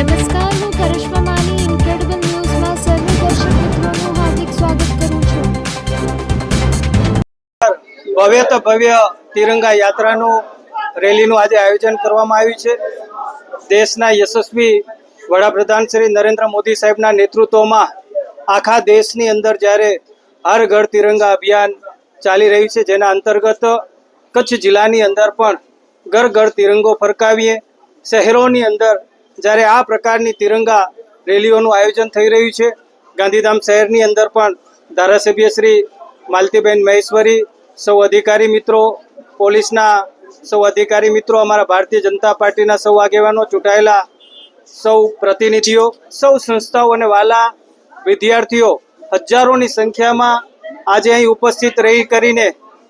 નમસ્કાર ભવ્ય તો ભવ્ય તિરંગા યાત્રાનું રેલીનું આજે આયોજન કરવામાં આવ્યું છે. દેશના યશસ્વી વડાપ્રધાન શ્રી નરેન્દ્ર મોદી સાહેબના નેતૃત્વમાં આખા દેશની અંદર જ્યારે હર ઘર તિરંગા અભિયાન ચાલી રહ્યું છે, જેના અંતર્ગત કચ્છ જિલ્લાની અંદર પણ ઘર ઘર તિરંગો ફરકાવીએ, શહેરોની અંદર જ્યારે આ પ્રકારની તિરંગા રેલીઓનું આયોજન થઈ રહ્યું છે, ગાંધીધામ શહેરની અંદર પણ ધારાસભ્ય શ્રી માલતીબેન મહેશ્વરી, સૌ અધિકારી મિત્રો, પોલીસના સૌ અધિકારી મિત્રો, અમારા ભારતીય જનતા પાર્ટીના સૌ આગેવાનો, ચૂંટાયેલા સૌ પ્રતિનિધિઓ, સૌ સંસ્થાઓ અને વાલા વિદ્યાર્થીઓ, હજારોની સંખ્યામાં આજે અહીં ઉપસ્થિત રહી કરીને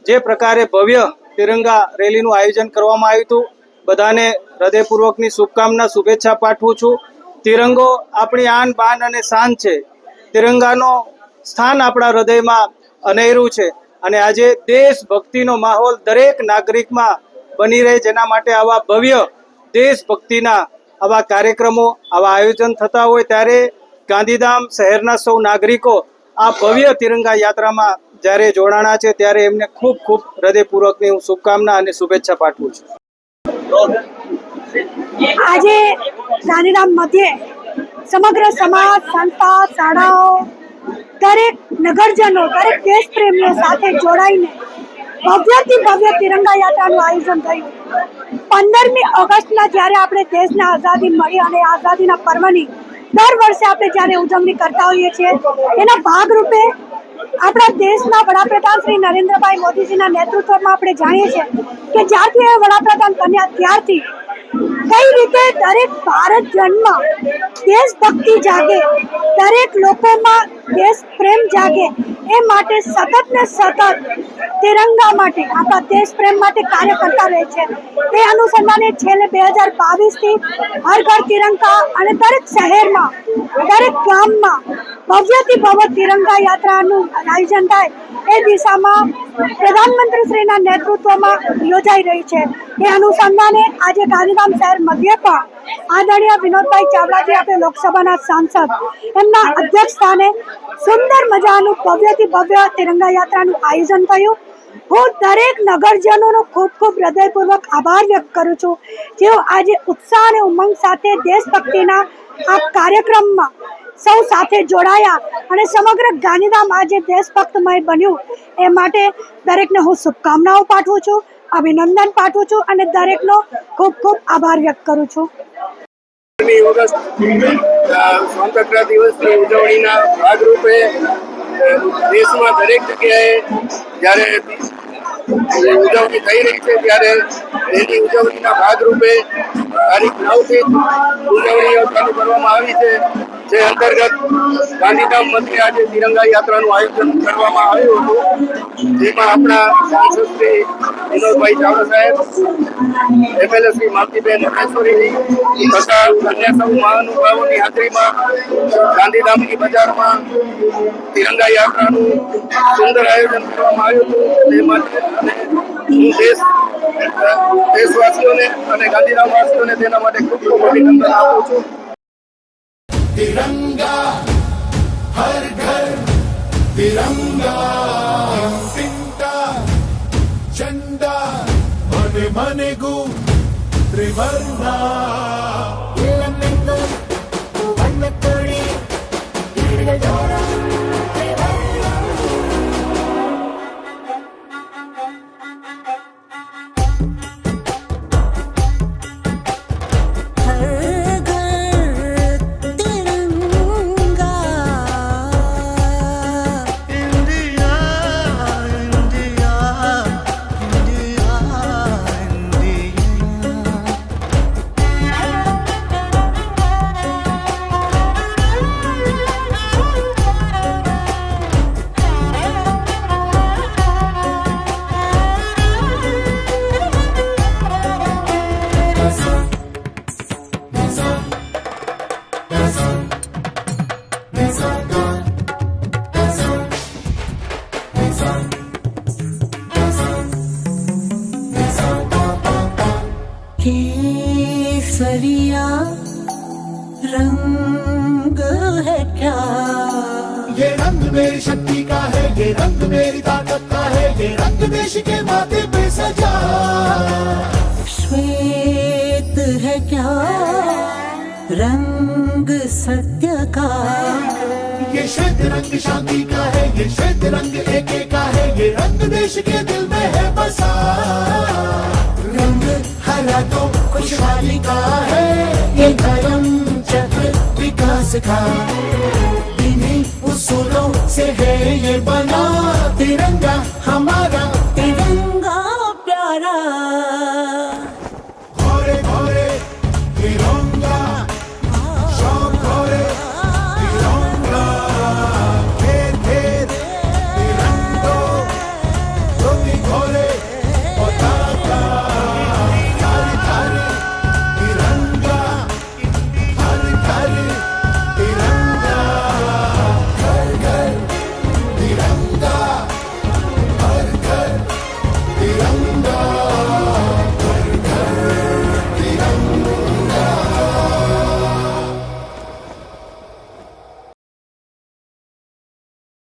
જે પ્રકારે ભવ્ય તિરંગા રેલીનું આયોજન કરવામાં આવ્યું હતું. બધાને હૃદયપૂર્વકની શુભકામના, શુભેચ્છા પાઠવું છું. તિરંગો આપણી આન, બાન અને શાન છે. તિરંગાનો સ્થાન આપણા હૃદયમાં અનેરું છે અને આજે દેશભક્તિનો માહોલ દરેક નાગરિકમાં બની રહે જેના માટે આવા ભવ્ય દેશભક્તિના આવા કાર્યક્રમો, આવા આયોજન થતા હોય ત્યારે ગાંધીધામ શહેરના સૌ નાગરિકો આ ભવ્ય તિરંગા યાત્રામાં જ્યારે જોડાણા છે ત્યારે એમને ખૂબ ખૂબ હૃદયપૂર્વકની હું શુભકામના અને શુભેચ્છા પાઠવું છું. આજે ગાંધીધામ મધ્યે સમગ્ર સમાજ, સંસ્થા, શાળાઓ, દરેક નગરજનો, દરેક દેશ પ્રેમીઓ સાથે જોડાઈને ભવ્યથી ભવ્ય તિરંગા યાત્રાનું આયોજન થયું પંદરમી ઓગસ્ટના જ્યારે આપણે દેશને આઝાદી મળી અને આઝાદીના પર્વની દર વર્ષે આપણે જ્યારે ઉજવણી કરતા હોઈએ છીએ, એના ભાગરૂપે આપણા દેશના વડાપ્રધાન શ્રી નરેન્દ્રભાઈ મોદીજીના નેતૃત્વમાં આપણે જાણીએ છીએ કે જ્યારથી એ વડાપ્રધાન બન્યા ત્યારથી કઈ રીતે દરેક ભારત જન્મમાં દેશભક્તિ જાગે, દરેક લોકોમાં દેશ પ્રેમ જાગે, એ માટે સતત ને સતત તિરંગા માટે, આપણા દેશ પ્રેમ માટે કાર્ય કરતા રહે છે. તે અનુસંધાને છેલ્લે બે હજાર બાવીસથી હર ઘર તિરંગા અને દરેક શહેરમાં, દરેક ગામમાં ભવ્યથી ભવ્ય તિરંગા યાત્રાનું આયોજન થાય. એ દિશામાં પ્રધાનમંત્રી શ્રીના નેતૃત્વમાં યોજાઈ રહી છે. એ અનુસંધાને આજે ગાંધીધામ શહેર મધ્ય પણ આદરણીય વિનોદભાઈ ચાવડાજી આપણે લોકસભાના સાંસદ. એમના અધ્યક્ષ સ્થાને સુંદર મજાનું ભવ્યથી ભવ્ય તિરંગા યાત્રાનું આયોજન થયું. હું દરેક નગરજનોનો ખૂબ ખૂબ હૃદયપૂર્વક આભાર વ્યક્ત કરું છું. જેઓ આજે ઉત્સાહ અને ઉમંગ સાથે દેશભક્તિના આ કાર્યક્રમમાં સૌ સાથે જોડાયા અને સમગ્ર ગાંધીધામ આજે દેશભક્તમય બન્યું. એ માટે દરેકને હું શુભકામનાઓ પાઠવું છું, અભિનંદન પાઠવું છું અને દરેકનો ખૂબ ખૂબ આભાર વ્યક્ત કરું છું. ભાગરૂપે દેશમાં દરેક જગ્યાએ જ્યારે ઉજવણી થઈ રહી છે, ત્યારે ઉજવણીના ભાગરૂપે ઉજવણીઓ કરવામાં આવી છે. જે અંતર્ગત ગાંધીધામ મધ્યે આજે તિરંગા યાત્રાનું આયોજન કરવામાં આવ્યું હતું, જેમાં આપણા સાંસદ શ્રી વિનોદભાઈ ચાવડા સાહેબ એમએલએ શ્રી માલતીબેન મહેશ્વરી તથા અન્ય સૌ મહાનુભાવોની હાજરીમાં ગાંધીધામની બજારમાં તિરંગા યાત્રાનું સુંદર આયોજન કરવામાં આવ્યું હતું. તે માટે હું દેશ દેશવાસીઓને અને ગાંધીધામવાસીઓને તેના માટે ખૂબ ખૂબ અભિનંદન આપું છું. तिरंगा हर घर तिरंगा टिंटा झंडा मने मने गु त्रिवर्णा केसरिया रंग है क्या? ये रंग मेरी शक्ति का है ये रंग मेरी ताकत का है ये रंग देश के माथे पे सजा। श्वेत है क्या? रंग सत्य का? ये श्वेत रंग शांति का है ये श्वेत रंग एक का है ये रंग देश के दिल में है बसा। हरा तो खुशहाली का है ये धर्म चक्र विकास का इन्हीं उसूलों से है ये बना तिरंगा हमारा